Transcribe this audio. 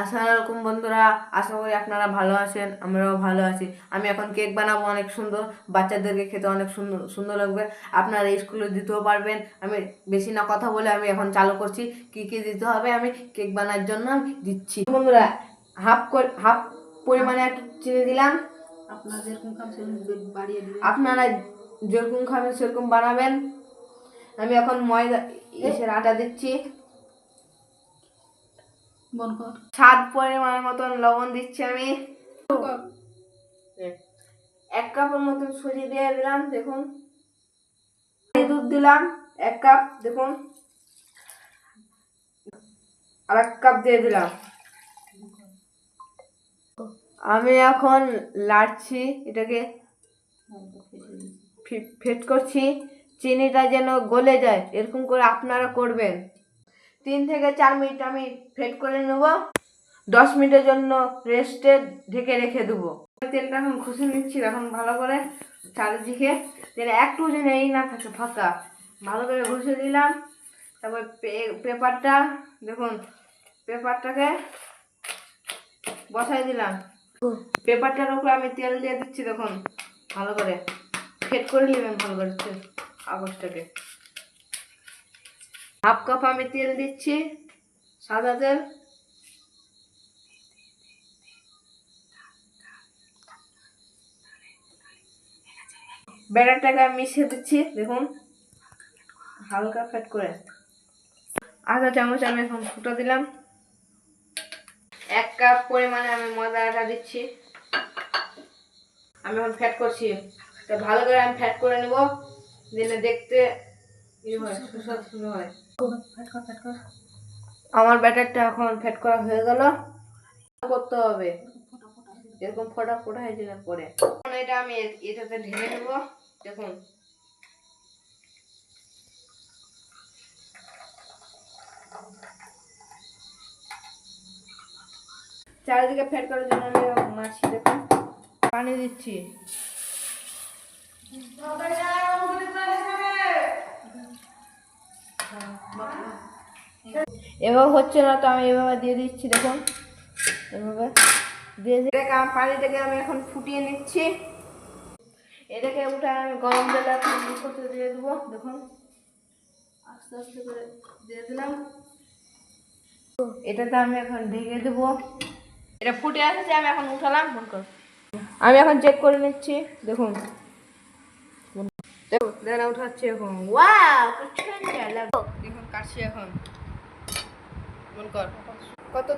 আসসালামু আলাইকুম বন্ধুরা আশা করি আপনারা ভালো আছেন আমরাও ভালো আছি। আমি এখন কেক বানাবো অনেক সুন্দর বাচ্চাদেরকে খেতে অনেক সুন্দর সুন্দর লাগবে। আপনারা স্কুলে দিতেও পারবেন আমি বেশি না কথা বলে আমি এখন চালু করছি কি কি দিতে হবে আমি কেক বানার জন্য আমি দিচ্ছি। বন্ধুরা হাফ করে হাফ পরিমাণে একটু চিনি দিলাম। আপনার যেরকম বাড়িয়ে আপনারা যেরকম খাবেন সেরকম বানাবেন। আমি এখন ময়দা এসের আটা দিচ্ছি। পরিমাণের মতন লবণ দিচ্ছি আমি। এক কাপের মতন সুজি দিয়ে দিলাম, দেখুন। দুধ দিলাম, এক কাপ দেখুন। আর এক কাপ দিয়ে দিলাম। আমি এখন লাড়ছি, এটাকে ফেট করছি। চিনিটা যেন গলে যায়, এরকম করে আপনারা করবেন। তিন থেকে চার মিনিট আমি ফেট করে নেব। দশ মিনিটের জন্য রেস্টে ঢেকে রেখে দেবো। তেলটা এখন ঘষে নিচ্ছি, এখন ভালো করে চারিদিকে। যেন একটু যেন এই না থাকে, ফাঁকা। ভালো করে ঘষে দিলাম তারপর পেপারটা, দেখুন, পেপারটাকে বসাই দিলাম। পেপারটার উপরে আমি তেল দিয়ে দিচ্ছি, দেখুন, ভালো করে। ফেট করে নেবেন ভালো করে তেল কাগজটাকে হাফ কাপ আমি তেল দিচ্ছি, সাদা তেল। ব্যাটারটাকে আমি মিশিয়ে দিচ্ছি, দেখুন। হালকা ফ্যাট করে। আধা চামচ আমি এখন ফুটো দিলাম। এক কাপ পরিমাণে আমি ময়দা আটা দিচ্ছি। আমি এখন ফ্যাট করছি। তো ভালো করে আমি ফ্যাট করে নেব। দিলে দেখতে আমার ব্যাটারটা এখন ফ্যাট করা হয়ে গেল। করতে হবে। এরকম ফোটা ফোটা হয়ে যাওয়ার পরে। এটা আমি এটাতে ঢেলে নেব দেখুন। চারিদিকে ফ্যাট করার জন্য আমি মাছি দেখুন। পানি দিচ্ছি। এভাবে হচ্ছে না তো আমি এভাবে দিয়ে দিচ্ছি, দেখুন। এভাবে দিয়ে দিয়ে পানিটাকে আমি এখন ফুটিয়ে নিচ্ছি। এটাকে উঠে আমি গরম জলে করতে দিয়ে দেবো, দেখুন। আস্তে আস্তে করে দিয়ে দিলাম। এটাতে আমি এখন ঢেকে দেবো। এটা ফুটে আসছে, আমি এখন উঠালাম মন কর। আমি এখন চেক করে নিচ্ছি, দেখুন। দাঁড়া উঠাচ্ছি এখন। ওয়াও এখন কাটছি এখন। মন কর। কত